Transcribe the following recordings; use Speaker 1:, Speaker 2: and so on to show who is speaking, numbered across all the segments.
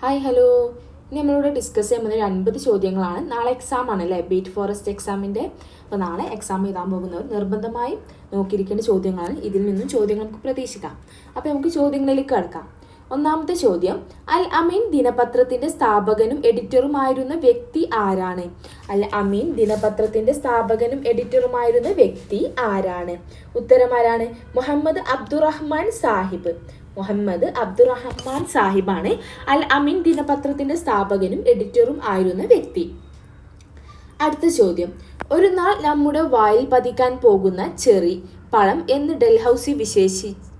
Speaker 1: Hi hello ഇനി നമ്മളിവിടെ discuss ചെയ്യാൻ പോകുന്ന ഒരു അൻപത് ചോദ്യങ്ങളാണ്. നാളെ എക്സാം ആണ് അല്ലേ? ബീറ്റ് ഫോറസ്റ്റ് എക്സാമിന്റെ അപ്പോൾ നാളെ എക്സാം എഴുതാൻ പോകുന്നവർ നിർബന്ധമായും നോക്കിയിരിക്കേണ്ട ചോദ്യങ്ങളാണ്. ഇതിൽ നിന്നും ചോദ്യങ്ങൾ നമുക്ക് പ്രതീക്ഷിക്കാം. അപ്പോൾ നമുക്ക് ചോദ്യങ്ങളിലേക്ക് കടക്കാം. ഒന്നാമത്തെ ചോദ്യം അൽ അമീൻ ദിനപത്രത്തിന്റെ സ്ഥാപകനും എഡിറ്ററുമായിരുന്ന വ്യക്തി ആരാണ്? അൽ അമീൻ ദിനപത്രത്തിന്റെ സ്ഥാപകനും എഡിറ്ററുമായിരുന്ന വ്യക്തി ആരാണ്? ഉത്തരം ആരാണ്? മുഹമ്മദ് അബ്ദുറഹ്മാൻ സാഹിബ്. മുഹമ്മദ് അബ്ദുറഹ്മാൻ സാഹിബാണ് അൽ അമീൻ ദിനപത്രത്തിന്റെ സ്ഥാപകനും എഡിറ്ററും ആയിരുന്ന വ്യക്തി. അടുത്ത ചോദ്യം ഒരു നാൾ നമ്മുടെ വായിൽ പതിക്കാൻ പോകുന്ന ചെറി പഴം എന്ന് ഡൽഹൌസി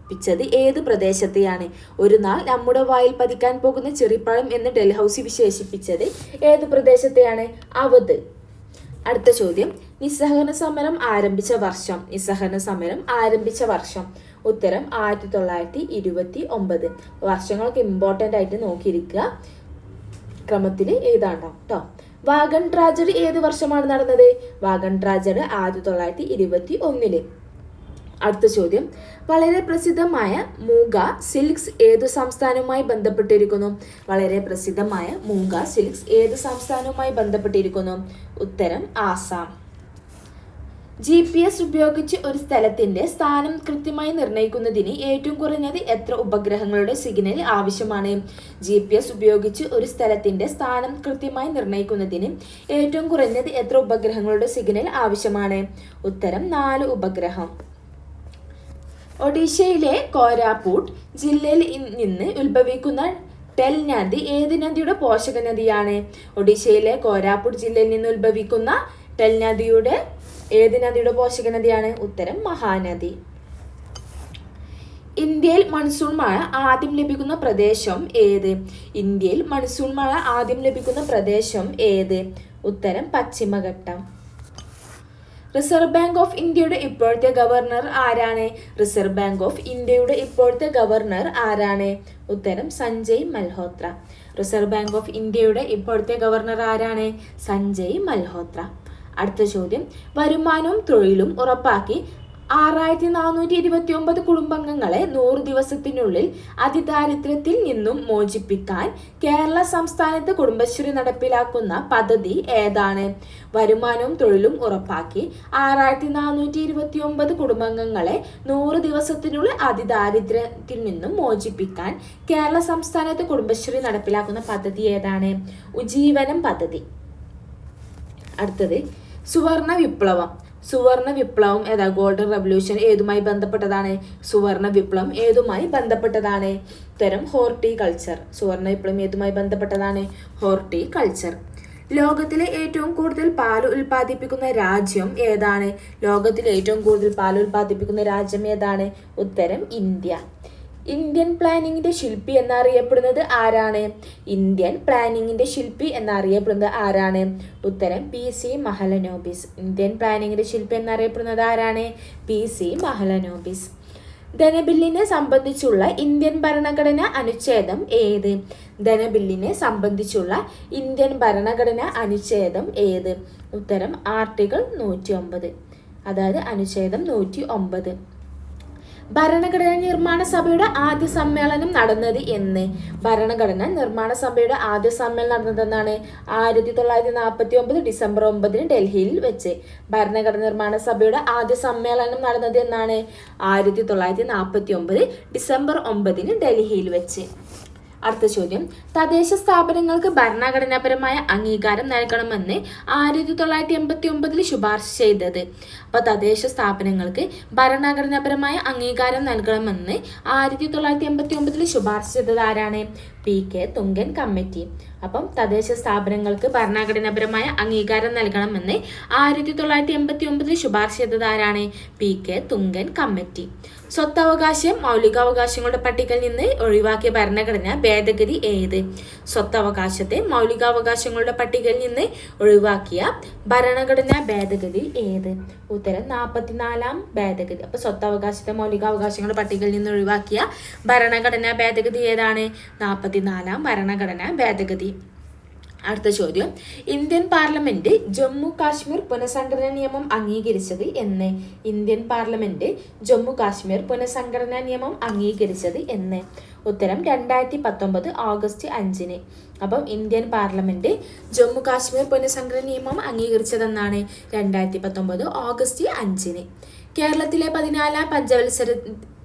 Speaker 1: വിശേഷിപ്പിച്ചത് ഏത് പ്രദേശത്തെയാണ്? ഒരു നാൾ നമ്മുടെ വായിൽ പതിക്കാൻ പോകുന്ന ചെറിപ്പഴം എന്ന് ഡൽഹൌസി വിശേഷിപ്പിച്ചത് ഏത് പ്രദേശത്തെയാണ്? അവധ് അടുത്ത ചോദ്യം. നിസ്സഹകരണ സമരം ആരംഭിച്ച വർഷം. നിസ്സഹകരണ സമരം ആരംഭിച്ച വർഷം. ഉത്തരം ആയിരത്തി തൊള്ളായിരത്തി ഇരുപത്തി ഒമ്പത് വർഷങ്ങളൊക്കെ ഇമ്പോർട്ടന്റ് ആയിട്ട് നോക്കിയിരിക്കുക. ക്രമത്തിൽ എഴുതാണ്ടാവും കേട്ടോ വാഗൺ ട്രാജഡി ഏത് വർഷമാണ് നടന്നത്? വാഗൺ ട്രാജഡി ആയിരത്തി തൊള്ളായിരത്തി ഇരുപത്തി ഒന്നിൽ അടുത്ത ചോദ്യം. വളരെ പ്രസിദ്ധമായ മൂഗ സിൽക്സ് ഏതു സംസ്ഥാനവുമായി ബന്ധപ്പെട്ടിരിക്കുന്നു? വളരെ പ്രസിദ്ധമായ മൂഗ സിൽക്സ് ഏത് സംസ്ഥാനവുമായി ബന്ധപ്പെട്ടിരിക്കുന്നു? ഉത്തരം ആസാം. ജി പി എസ് ഉപയോഗിച്ച് ഒരു സ്ഥലത്തിന്റെ സ്ഥാനം കൃത്യമായി നിർണയിക്കുന്നതിന് ഏറ്റവും കുറഞ്ഞത് എത്ര ഉപഗ്രഹങ്ങളുടെ സിഗ്നൽ ആവശ്യമാണ്? ജി പി എസ് ഉപയോഗിച്ച് ഒരു സ്ഥലത്തിന്റെ സ്ഥാനം കൃത്യമായി നിർണയിക്കുന്നതിന് ഏറ്റവും കുറഞ്ഞത് എത്ര ഉപഗ്രഹങ്ങളുടെ സിഗ്നൽ ആവശ്യമാണ്? ഉത്തരം നാല് ഉപഗ്രഹം. ഒഡീഷയിലെ കോരാപൂട്ട് ജില്ലയിൽ നിന്ന് ഉത്ഭവിക്കുന്ന ടെൽ നദി ഏത് നദിയുടെ പോഷക നദിയാണ്? ഒഡീഷയിലെ കോരാപൂട്ട് ജില്ലയിൽ നിന്ന് ഉത്ഭവിക്കുന്ന ടെൽ നദിയുടെ ഏത് നദിയുടെ പോഷക നദിയാണ്? ഉത്തരം മഹാനദി. ഇന്ത്യയിൽ മൺസൂൺ മഴ ആദ്യം ലഭിക്കുന്ന പ്രദേശം ഏത്? ഇന്ത്യയിൽ മൺസൂൺ മഴ ആദ്യം ലഭിക്കുന്ന പ്രദേശം ഏത്? ഉത്തരം പശ്ചിമഘട്ടം. റിസർവ് ബാങ്ക് ഓഫ് ഇന്ത്യയുടെ ഇപ്പോഴത്തെ ഗവർണർ ആരാണ്? റിസർവ് ബാങ്ക് ഓഫ് ഇന്ത്യയുടെ ഇപ്പോഴത്തെ ഗവർണർ ആരാണ്? ഉത്തരം Sanjay Malhotra. Reserve bank of ഇന്ത്യയുടെ ഇപ്പോഴത്തെ ഗവർണർ ആരാണ്? സഞ്ജയ് മൽഹോത്ര. അടുത്ത ചോദ്യം. വരുമാനവും തൊഴിലും ഉറപ്പാക്കി ആറായിരത്തി നാനൂറ്റി ഇരുപത്തി ഒമ്പത് കുടുംബാംഗങ്ങളെ നൂറ് ദിവസത്തിനുള്ളിൽ അതിദാരിദ്ര്യത്തിൽ നിന്നും മോചിപ്പിക്കാൻ കേരള സംസ്ഥാനത്ത് കുടുംബശ്രീ നടപ്പിലാക്കുന്ന പദ്ധതി ഏതാണ്? വരുമാനവും തൊഴിലും ഉറപ്പാക്കി ആറായിരത്തി നാനൂറ്റി ഇരുപത്തി ഒമ്പത് കുടുംബാംഗങ്ങളെ നൂറ് ദിവസത്തിനുള്ളിൽ അതിദാരിദ്ര്യത്തിൽ നിന്നും മോചിപ്പിക്കാൻ കേരള സംസ്ഥാനത്ത് കുടുംബശ്രീ നടപ്പിലാക്കുന്ന പദ്ധതി ഏതാണ്? ഉജ്ജീവനം പദ്ധതി. അടുത്തത് സുവർണ വിപ്ലവം. സുവർണ വിപ്ലവം ഏതാ ഗോൾഡൻ റവല്യൂഷൻ ഏതുമായി ബന്ധപ്പെട്ടതാണ്? സുവർണ വിപ്ലവം ഏതുമായി ബന്ധപ്പെട്ടതാണ്? ഉത്തരം ഹോർട്ടികൾച്ചർ. സുവർണ വിപ്ലവം ഏതുമായി ബന്ധപ്പെട്ടതാണ്? ഹോർട്ടികൾച്ചർ. ലോകത്തിലെ ഏറ്റവും കൂടുതൽ പാൽ ഉൽപ്പാദിപ്പിക്കുന്ന രാജ്യം ഏതാണ്? ലോകത്തിലെ ഏറ്റവും കൂടുതൽ പാൽ ഉൽപ്പാദിപ്പിക്കുന്ന രാജ്യം ഏതാണ്? ഉത്തരം ഇന്ത്യ. ഇന്ത്യൻ പ്ലാനിങ്ങിന്റെ ശില്പി എന്നറിയപ്പെടുന്നത് ആരാണ്? ഇന്ത്യൻ പ്ലാനിങ്ങിന്റെ ശില്പി എന്നറിയപ്പെടുന്നത് ആരാണ്? ഉത്തരം പി സി മഹലനോബിസ് ഇന്ത്യൻ പ്ലാനിങ്ങിന്റെ ശില്പി എന്നറിയപ്പെടുന്നത് ആരാണ്? പി സി മഹലനോബിസ് ധനബില്ലിനെ സംബന്ധിച്ചുള്ള ഇന്ത്യൻ ഭരണഘടന അനുച്ഛേദം ഏത്? ധനബില്ലിനെ സംബന്ധിച്ചുള്ള ഇന്ത്യൻ ഭരണഘടന അനുച്ഛേദം ഏത്? ഉത്തരം ആർട്ടിക്കിൾ നൂറ്റി ഒമ്പത് അതായത് അനുച്ഛേദം നൂറ്റി ഒമ്പത് ഭരണഘടനാ നിർമ്മാണ സഭയുടെ ആദ്യ സമ്മേളനം നടന്നത് എന്ന്. ഭരണഘടന നിർമ്മാണ സഭയുടെ ആദ്യ സമ്മേളനം നടന്നതെന്നാണ് ആയിരത്തി തൊള്ളായിരത്തി നാൽപ്പത്തി ഒമ്പത് ഡിസംബർ ഒമ്പതിന് ഡൽഹിയിൽ വെച്ച്. ഭരണഘടന നിർമ്മാണ സഭയുടെ ആദ്യ സമ്മേളനം നടന്നത് എന്നാണ് ആയിരത്തി തൊള്ളായിരത്തി നാൽപ്പത്തി ഒമ്പത് ഡിസംബർ ഒമ്പതിന് ഡൽഹിയിൽ വെച്ച്. അടുത്ത ചോദ്യം. തദ്ദേശ സ്ഥാപനങ്ങൾക്ക് ഭരണഘടനാപരമായ അംഗീകാരം നൽകണമെന്ന് ആയിരത്തി തൊള്ളായിരത്തി എൺപത്തി ഒമ്പതിൽ ശുപാർശ ചെയ്തത്. അപ്പോൾ തദ്ദേശ സ്ഥാപനങ്ങൾക്ക് ഭരണഘടനാപരമായ അംഗീകാരം നൽകണമെന്ന് ആയിരത്തി തൊള്ളായിരത്തി എൺപത്തി ഒമ്പതിൽ ശുപാർശ ചെയ്തത് ആരാണ്? പി. കെ. തുങ്കൻ കമ്മിറ്റി. അപ്പം തദ്ദേശ സ്ഥാപനങ്ങൾക്ക് ഭരണഘടനാപരമായ അംഗീകാരം നൽകണമെന്ന് ആയിരത്തി തൊള്ളായിരത്തി എൺപത്തി ഒമ്പതിൽ ശുപാർശ ചെയ്തത് ആരാണ്? പി. കെ. തുങ്കൻ കമ്മിറ്റി. സ്വത്തവകാശം മൗലികാവകാശങ്ങളുടെ പട്ടികയിൽ നിന്ന് ഒഴിവാക്കിയ ഭരണഘടന ഭേദഗതി ഏത്? സ്വത്തവകാശത്തെ മൗലികാവകാശങ്ങളുടെ പട്ടികയിൽ നിന്ന് ഒഴിവാക്കിയ ഭരണഘടന ഭേദഗതി ഏത്? ഉത്തരം നാൽപ്പത്തിനാലാം ഭേദഗതി. അപ്പൊ സ്വത്തവകാശത്തെ മൗലികാവകാശങ്ങളുടെ പട്ടികയിൽ നിന്ന് ഒഴിവാക്കിയ ഭരണഘടന ഭേദഗതി ഏതാണ്? നാൽപ്പത്തിനാലാം ഭരണഘടന ഭേദഗതി. അടുത്ത ചോദ്യം. ഇന്ത്യൻ പാർലമെന്റ് ജമ്മു കാശ്മീർ പുനഃസംഘടനാ നിയമം അംഗീകരിച്ചത് എന്ന്. ഇന്ത്യൻ പാർലമെന്റ് ജമ്മു കാശ്മീർ പുനഃസംഘടനാ നിയമം അംഗീകരിച്ചത് എന്ന്. ഉത്തരം രണ്ടായിരത്തി പത്തൊമ്പത് ഓഗസ്റ്റ് അഞ്ചിന്. അപ്പം ഇന്ത്യൻ പാർലമെന്റ് ജമ്മു കാശ്മീർ പുനഃസംഘടന നിയമം അംഗീകരിച്ചതെന്നാണ് രണ്ടായിരത്തി പത്തൊമ്പത് ഓഗസ്റ്റ് അഞ്ചിന്. കേരളത്തിലെ പതിനാലാം പഞ്ചവത്സര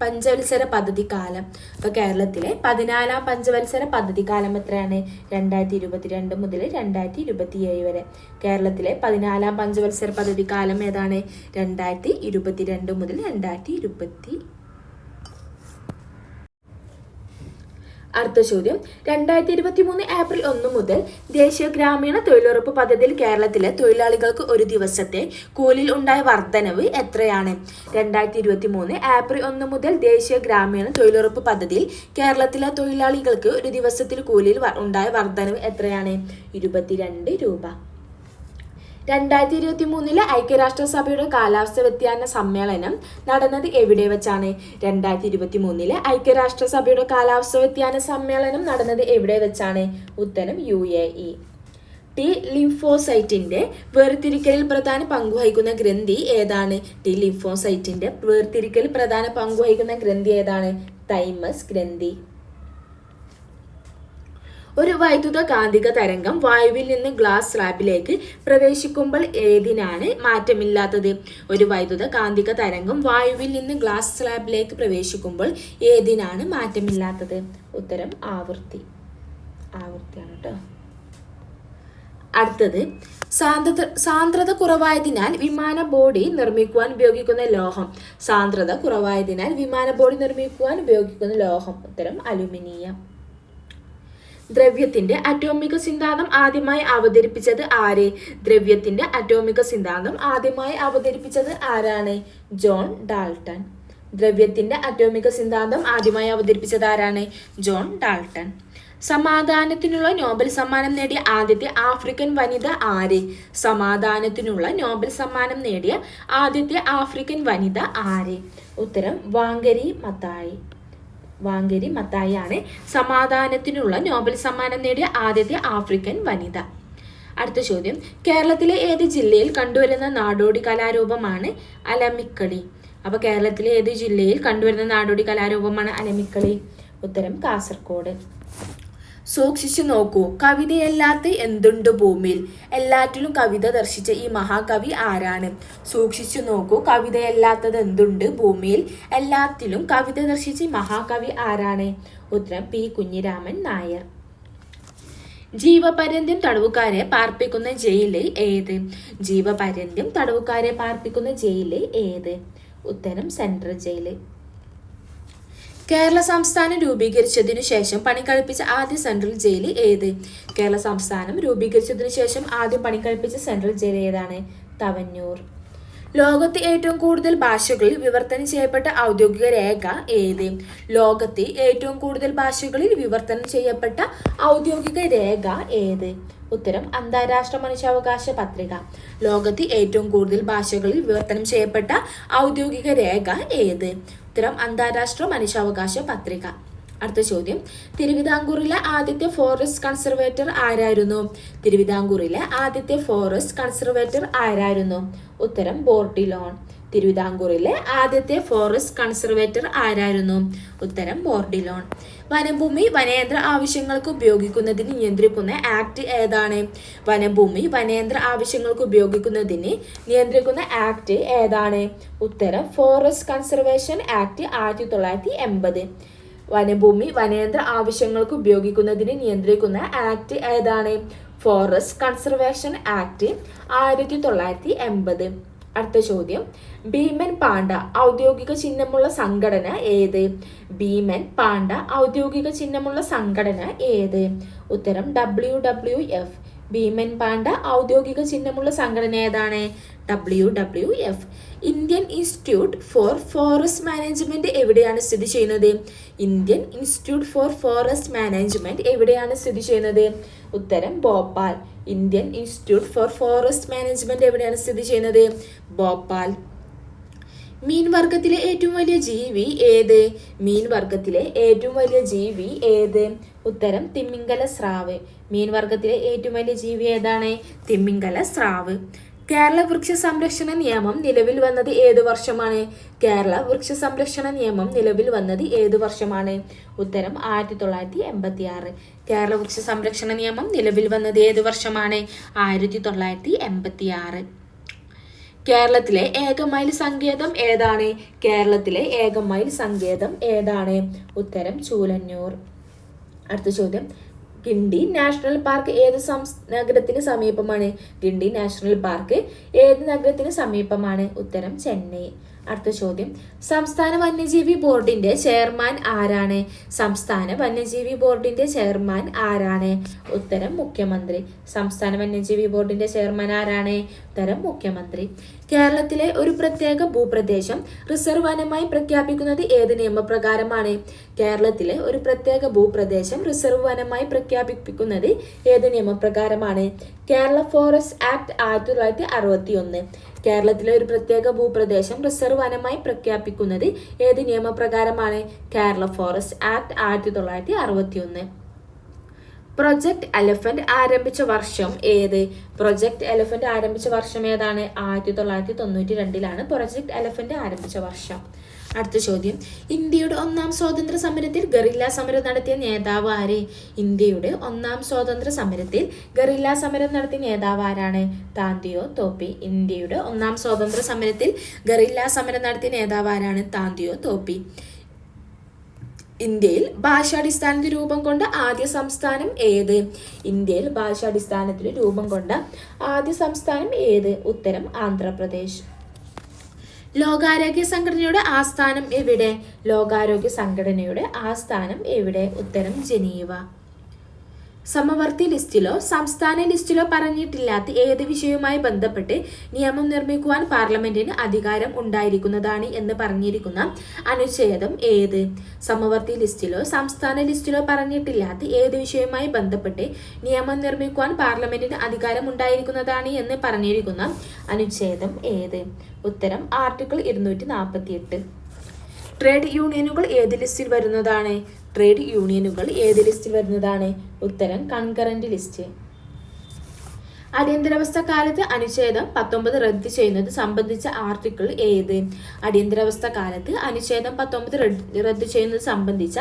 Speaker 1: പഞ്ചവത്സര പദ്ധതി കാലം അപ്പോൾ കേരളത്തിലെ പതിനാലാം പഞ്ചവത്സര പദ്ധതി കാലം എത്രയാണ്? രണ്ടായിരത്തി ഇരുപത്തിരണ്ട് മുതൽ രണ്ടായിരത്തി ഇരുപത്തിയേഴ് വരെ. കേരളത്തിലെ പതിനാലാം പഞ്ചവത്സര പദ്ധതി കാലം ഏതാണ്? രണ്ടായിരത്തി ഇരുപത്തിരണ്ട് മുതൽ രണ്ടായിരത്തി ഇരുപത്തി അടുത്ത ചോദ്യം. രണ്ടായിരത്തി ഇരുപത്തി മൂന്ന് ഏപ്രിൽ ഒന്ന് മുതൽ ദേശീയ ഗ്രാമീണ തൊഴിലുറപ്പ് പദ്ധതിയിൽ കേരളത്തിലെ തൊഴിലാളികൾക്ക് ഒരു ദിവസത്തെ കൂലിയിൽ ഉണ്ടായ വർധനവ് എത്രയാണ്? രണ്ടായിരത്തി ഇരുപത്തി മൂന്ന് ഏപ്രിൽ ഒന്ന് മുതൽ ദേശീയ ഗ്രാമീണ തൊഴിലുറപ്പ് പദ്ധതിയിൽ കേരളത്തിലെ തൊഴിലാളികൾക്ക് ഒരു ദിവസത്തിൽ കൂലിയിൽ ഉണ്ടായ വർധനവ് എത്രയാണ്? ഇരുപത്തിരണ്ട് രൂപ. രണ്ടായിരത്തി ഇരുപത്തി മൂന്നിലെ ഐക്യരാഷ്ട്രസഭയുടെ കാലാവസ്ഥ വ്യതിയാന സമ്മേളനം നടന്നത് എവിടെ വെച്ചാണ്? രണ്ടായിരത്തി ഇരുപത്തി മൂന്നിലെ ഐക്യരാഷ്ട്രസഭയുടെ കാലാവസ്ഥ വ്യതിയാന സമ്മേളനം നടന്നത് എവിടെ വെച്ചാണ്? ഉത്തരം യു എ ഇ. ടി ലിംഫോസൈറ്റിന്റെ വേർതിരിക്കലിൽ പ്രധാന പങ്കുവഹിക്കുന്ന ഗ്രന്ഥി ഏതാണ്? ടി ലിംഫോസൈറ്റിന്റെ വേർതിരിക്കലിൽ പ്രധാന പങ്കുവഹിക്കുന്ന ഗ്രന്ഥി ഏതാണ്? തൈമസ് ഗ്രന്ഥി. ഒരു വൈദ്യുത കാന്തിക തരംഗം വായുവിൽ നിന്ന് ഗ്ലാസ് സ്ലാബിലേക്ക് പ്രവേശിക്കുമ്പോൾ ഏതിനാണ് മാറ്റമില്ലാത്തത്? ഒരു വൈദ്യുത കാന്തിക തരംഗം വായുവിൽ നിന്ന് ഗ്ലാസ് സ്ലാബിലേക്ക് പ്രവേശിക്കുമ്പോൾ ഏതിനാണ് മാറ്റമില്ലാത്തത്? ഉത്തരം ആവൃത്തി. ആവൃത്തിയാണ് കേട്ടോ അടുത്തത് സാന്ദ്രത സാന്ദ്രത കുറവായതിനാൽ വിമാന ബോഡി നിർമ്മിക്കുവാൻ ഉപയോഗിക്കുന്ന ലോഹം. സാന്ദ്രത കുറവായതിനാൽ വിമാന ബോഡി നിർമ്മിക്കുവാൻ ഉപയോഗിക്കുന്ന ലോഹം. ഉത്തരം അലുമിനിയം. ദ്രവ്യത്തിന്റെ അറ്റോമിക സിദ്ധാന്തം ആദ്യമായി അവതരിപ്പിച്ചത് ആര്? ദ്രവ്യത്തിന്റെ അറ്റോമിക സിദ്ധാന്തം ആദ്യമായി അവതരിപ്പിച്ചത് ആരാണ്? John Dalton. ദ്രവ്യത്തിന്റെ അറ്റോമിക സിദ്ധാന്തം ആദ്യമായി അവതരിപ്പിച്ചത് ആരാണ്? John Dalton. സമാധാനത്തിനുള്ള നോബൽ സമ്മാനം നേടിയ ആദ്യത്തെ ആഫ്രിക്കൻ വനിത ആര്? സമാധാനത്തിനുള്ള നോബൽ സമ്മാനം നേടിയ ആദ്യത്തെ ആഫ്രിക്കൻ വനിത ആര്? ഉത്തരം വാങ്കരി മത്തായി. വാങ്കരി മത്തായാണ് സമാധാനത്തിനുള്ള നോബൽ സമ്മാനം നേടിയ ആദ്യത്തെ ആഫ്രിക്കൻ വനിത. അടുത്ത ചോദ്യം. കേരളത്തിലെ ഏത് ജില്ലയിൽ കണ്ടുവരുന്ന നാടോടി കലാരൂപമാണ് അലമിക്കളി അപ്പോൾ കേരളത്തിലെ ഏത് ജില്ലയിൽ കണ്ടുവരുന്ന നാടോടി കലാരൂപമാണ് അലമിക്കളി ഉത്തരം കാസർഗോഡ് സൂക്ഷിച്ചു നോക്കൂ. കവിതയല്ലാത്ത എന്തുണ്ട് ഭൂമിയിൽ? എല്ലാറ്റിലും കവിത ദർശിച്ച ഈ മഹാകവി ആരാണ്? സൂക്ഷിച്ചു നോക്കൂ. കവിതയല്ലാത്തത് എന്തുണ്ട് ഭൂമിയിൽ? എല്ലാത്തിലും കവിത ദർശിച്ച മഹാകവി ആരാണ്? ഉത്തരം പി കുഞ്ഞിരാമൻ നായർ. ജീവപര്യന്തം തടവുകാരെ പാർപ്പിക്കുന്ന ജയിൽ ഏത്? ജീവപര്യന്തം തടവുകാരെ പാർപ്പിക്കുന്ന ജയിൽ ഏത്? ഉത്തരം സെൻട്രൽ ജയിൽ. കേരള സംസ്ഥാനം രൂപീകരിച്ചതിനു ശേഷം പണി കഴിപ്പിച്ച ആദ്യ സെൻട്രൽ ജയിൽ ഏത്? കേരള സംസ്ഥാനം രൂപീകരിച്ചതിനു ശേഷം ആദ്യം പണി കഴിപ്പിച്ച സെൻട്രൽ ജയിൽ ഏതാണ്? തവന്നൂർ. ലോകത്ത് ഏറ്റവും കൂടുതൽ ഭാഷകളിൽ വിവർത്തനം ചെയ്യപ്പെട്ട ഔദ്യോഗിക രേഖ ഏത്? ലോകത്ത് ഏറ്റവും കൂടുതൽ ഭാഷകളിൽ വിവർത്തനം ചെയ്യപ്പെട്ട ഔദ്യോഗിക രേഖ ഏത്? ഉത്തരം അന്താരാഷ്ട്ര മനുഷ്യാവകാശ പത്രിക. ലോകത്ത് ഏറ്റവും കൂടുതൽ ഭാഷകളിൽ വിവർത്തനം ചെയ്യപ്പെട്ട ഔദ്യോഗിക രേഖ ഏത്? ഉത്തരം അന്താരാഷ്ട്ര മനുഷ്യാവകാശ പത്രിക. അടുത്ത ചോദ്യം. തിരുവിതാംകൂറിലെ ആദ്യത്തെ ഫോറസ്റ്റ് കൺസർവേറ്റർ ആരായിരുന്നു? തിരുവിതാംകൂറിലെ ആദ്യത്തെ ഫോറസ്റ്റ് കൺസർവേറ്റർ ആരായിരുന്നു? ഉത്തരം ബോർഡിലോൺ. തിരുവിതാംകൂറിലെ ആദ്യത്തെ ഫോറസ്റ്റ് കൺസർവേറ്റർ ആരായിരുന്നു? ഉത്തരം ബോർഡിലോൺ. വനഭൂമി വനേന്ദ്ര ആവശ്യങ്ങൾക്ക് ഉപയോഗിക്കുന്നതിന് നിയന്ത്രിക്കുന്ന ആക്ട് ഏതാണ്? വനഭൂമി വനേന്ദ്ര ആവശ്യങ്ങൾക്ക് ഉപയോഗിക്കുന്നതിന് നിയന്ത്രിക്കുന്ന ആക്ട് ഏതാണ്? ഉത്തരം ഫോറസ്റ്റ് കൺസർവേഷൻ ആക്ട് ആയിരത്തി തൊള്ളായിരത്തി എൺപത്. വനഭൂമി വനേന്ദ്ര ആവശ്യങ്ങൾക്ക് ഉപയോഗിക്കുന്നതിന് നിയന്ത്രിക്കുന്ന ആക്ട് ഏതാണ്? ഫോറസ്റ്റ് കൺസർവേഷൻ ആക്ട് ആയിരത്തി തൊള്ളായിരത്തി എൺപത് അടുത്ത ചോദ്യം. ഭീമൻ പാണ്ഡ ഔദ്യോഗിക ചിഹ്നമുള്ള സംഘടന ഏത്? ഭീമൻ പാണ്ഡ ഔദ്യോഗിക ചിഹ്നമുള്ള സംഘടന ഏത്? ഉത്തരം ഡബ്ല്യു ഡബ്ല്യു എഫ്. ഭീമൻ പാണ്ഡ ഔദ്യോഗിക ചിഹ്നമുള്ള സംഘടന ഏതാണ്? W W F. Indian institute for forest management എവിടെയാണ് സ്ഥിതി ചെയ്യുന്നത്? Indian institute for forest management എവിടെയാണ് സ്ഥിതി ചെയ്യുന്നത്? ഉത്തരം Bhopal. Indian institute for forest management എവിടെയാണ് സ്ഥിതി ചെയ്യുന്നത്? ഭോപ്പാൽ. മീൻ വർഗത്തിലെ ഏറ്റവും വലിയ ജീവി ഏത്? മീൻ വർഗത്തിലെ ഏറ്റവും വലിയ ജീവി ഏത്? ഉത്തരം തിമ്മിങ്കല സ്രാവ് മീൻ വർഗത്തിലെ ഏറ്റവും വലിയ ജീവി ഏതാണ്? തിമ്മിങ്കല സ്രാവ് കേരള വൃക്ഷ സംരക്ഷണ നിയമം നിലവിൽ വന്നത് ഏത് വർഷമാണ്? കേരള വൃക്ഷ സംരക്ഷണ നിയമം നിലവിൽ വന്നത് ഏത് വർഷമാണ്? ഉത്തരം ആയിരത്തി തൊള്ളായിരത്തി എൺപത്തി ആറ് കേരള വൃക്ഷ സംരക്ഷണ നിയമം നിലവിൽ വന്നത് ഏത് വർഷമാണ്? ആയിരത്തി തൊള്ളായിരത്തി എൺപത്തി ആറ് കേരളത്തിലെ ഏകമൈൽ സങ്കേതം ഏതാണ്? കേരളത്തിലെ ഏകമൈൽ സങ്കേതം ഏതാണ്? ഉത്തരം ചൂലന്നൂർ. അടുത്ത ചോദ്യം. ഗിണ്ടി നാഷണൽ പാർക്ക് ഏത് നഗരത്തിന് സമീപമാണ്? കിണ്ടി നാഷണൽ പാർക്ക് ഏത് നഗരത്തിന് സമീപമാണ്? ഉത്തരം ചെന്നൈ. അടുത്ത ചോദ്യം. സംസ്ഥാന വന്യജീവി ബോർഡിന്റെ ചെയർമാൻ ആരാണ്? സംസ്ഥാന വന്യജീവി ബോർഡിന്റെ ചെയർമാൻ ആരാണ്? ഉത്തരം മുഖ്യമന്ത്രി. സംസ്ഥാന വന്യജീവി ബോർഡിന്റെ ചെയർമാൻ ആരാണ്? ഉത്തരം മുഖ്യമന്ത്രി. കേരളത്തിലെ ഒരു പ്രത്യേക ഭൂപ്രദേശം റിസർവ് വനമായി പ്രഖ്യാപിക്കുന്നത് ഏത് നിയമപ്രകാരമാണ്? കേരളത്തിലെ ഒരു പ്രത്യേക ഭൂപ്രദേശം റിസർവ് വനമായി പ്രഖ്യാപിപ്പിക്കുന്നത് ഏത് നിയമപ്രകാരമാണ്? കേരള ഫോറസ്റ്റ് ആക്ട് ആയിരത്തി തൊള്ളായിരത്തി അറുപത്തി ഒന്ന് കേരളത്തിലെ ഒരു പ്രത്യേക ഭൂപ്രദേശം റിസർവ് വനമായി പ്രഖ്യാപിക്കുന്നത് ഏത് നിയമപ്രകാരമാണ്? കേരള ഫോറസ്റ്റ് ആക്ട് ആയിരത്തി തൊള്ളായിരത്തി അറുപത്തി ഒന്ന് പ്രൊജക്ട് എലഫന്റ് ആരംഭിച്ച വർഷം ഏത്? പ്രൊജക്ട് എലഫന്റ് ആരംഭിച്ച വർഷം ഏതാണ്? ആയിരത്തി തൊള്ളായിരത്തി തൊണ്ണൂറ്റി രണ്ടിലാണ് പ്രൊജക്ട് എലഫന്റ് ആരംഭിച്ച വർഷം. അടുത്ത ചോദ്യം. ഇന്ത്യയുടെ ഒന്നാം സ്വാതന്ത്ര്യ സമരത്തിൽ ഗറില്ല സമരം നടത്തിയ നേതാവ് ആര്? ഇന്ത്യയുടെ ഒന്നാം സ്വാതന്ത്ര്യ സമരത്തിൽ ഗറില്ല സമരം നടത്തിയ നേതാവ് ആരാണ്? താന്തിയോ തോപ്പി. ഇന്ത്യയുടെ ഒന്നാം സ്വാതന്ത്ര്യ സമരത്തിൽ ഗറില്ല സമരം നടത്തിയ നേതാവ് ആരാണ്? താന്തിയോ തോപ്പി. ഇന്ത്യയിൽ ഭാഷാടിസ്ഥാനത്തിൽ രൂപം കൊണ്ട ആദ്യ സംസ്ഥാനം ഏത്? ഇന്ത്യയിൽ ഭാഷാടിസ്ഥാനത്തിൽ രൂപം കൊണ്ട ആദ്യ സംസ്ഥാനം ഏത്? ഉത്തരം ആന്ധ്രാപ്രദേശ്. ലോകാരോഗ്യ സംഘടനയുടെ ആസ്ഥാനം എവിടെ? ലോകാരോഗ്യ സംഘടനയുടെ ആസ്ഥാനം എവിടെ? ഉത്തരം ജനീവ. സമവർത്തി ലിസ്റ്റിലോ സംസ്ഥാന ലിസ്റ്റിലോ പറഞ്ഞിട്ടില്ലാത്ത ഏത് വിഷയവുമായി ബന്ധപ്പെട്ട് നിയമം നിർമ്മിക്കുവാൻ പാർലമെന്റിന് അധികാരം ഉണ്ടായിരിക്കുന്നതാണ് എന്ന് പറഞ്ഞിരിക്കുന്ന അനുച്ഛേദം ഏത്? സമവർത്തി ലിസ്റ്റിലോ സംസ്ഥാന ലിസ്റ്റിലോ പറഞ്ഞിട്ടില്ലാത്ത ഏത് വിഷയവുമായി ബന്ധപ്പെട്ട് നിയമം നിർമ്മിക്കുവാൻ പാർലമെന്റിന് അധികാരം ഉണ്ടായിരിക്കുന്നതാണ് എന്ന് പറഞ്ഞിരിക്കുന്ന അനുച്ഛേദം ഏത്? ഉത്തരം ആർട്ടിക്കിൾ ഇരുന്നൂറ്റി ട്രേഡ് യൂണിയനുകൾ ഏത് ലിസ്റ്റിൽ വരുന്നതാണ്? ട്രേഡ് യൂണിയനുകൾ ഏത് ലിസ്റ്റിൽ വരുന്നതാണ്? ഉത്തരം കൺകറന്റ് ലിസ്റ്റ്. അടിയന്തരാവസ്ഥ കാലത്ത് അനുച്ഛേദം പത്തൊമ്പത് റദ്ദ് ചെയ്യുന്നത് സംബന്ധിച്ച ആർട്ടിക്കിൾ ഏത്? അടിയന്തരാവസ്ഥ കാലത്ത് അനുച്ഛേദം പത്തൊമ്പത് റദ്ദ് ചെയ്യുന്നത് സംബന്ധിച്ച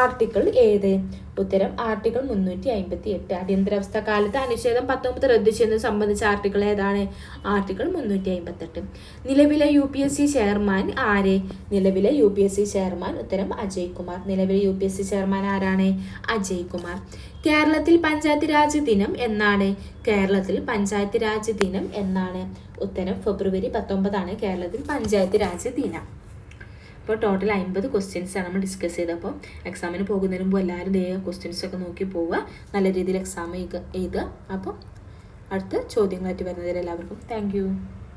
Speaker 1: ആർട്ടിക്കിൾ ഏത്? ഉത്തരം ആർട്ടിക്കിൾ മുന്നൂറ്റി അമ്പത്തി എട്ട് അടിയന്തരാവസ്ഥ കാലത്ത് അനുച്ഛേദം പത്തൊമ്പത് റദ്ദു ചെയ്യുന്നത് സംബന്ധിച്ച ആർട്ടിക്കിൾ ഏതാണ്? ആർട്ടിക്കിൾ മുന്നൂറ്റി അമ്പത്തെട്ട് നിലവിലെ U P S C chairman ആരെ? നിലവിലെ U P S C chairman ഉത്തരം അജയ് കുമാർ നിലവിലെ U P S C chairman ആരാണ്? അജയ് കുമാർ കേരളത്തിൽ പഞ്ചായത്ത് രാജ് ദിനം എന്നാണ്? കേരളത്തിൽ പഞ്ചായത്ത് രാജ് ദിനം എന്നാണ്. ഉത്തരം ഫെബ്രുവരി പത്തൊമ്പതാണ് കേരളത്തിൽ പഞ്ചായത്ത് രാജ് ദിനം. അപ്പോൾ ടോട്ടൽ അമ്പത് ക്വസ്റ്റ്യൻസാണ് നമ്മൾ ഡിസ്കസ് ചെയ്തത്. അപ്പോൾ എക്സാമിന് പോകുന്നതിന് മുമ്പ് എല്ലാവരും ദേ ക്വസ്റ്റ്യൻസ് ഒക്കെ നോക്കി പോവുക. നല്ല രീതിയിൽ എക്സാം എഴുതുക അപ്പോൾ അടുത്ത ചോദ്യങ്ങളായിട്ട് വരുന്നതിൽ എല്ലാവർക്കും താങ്ക്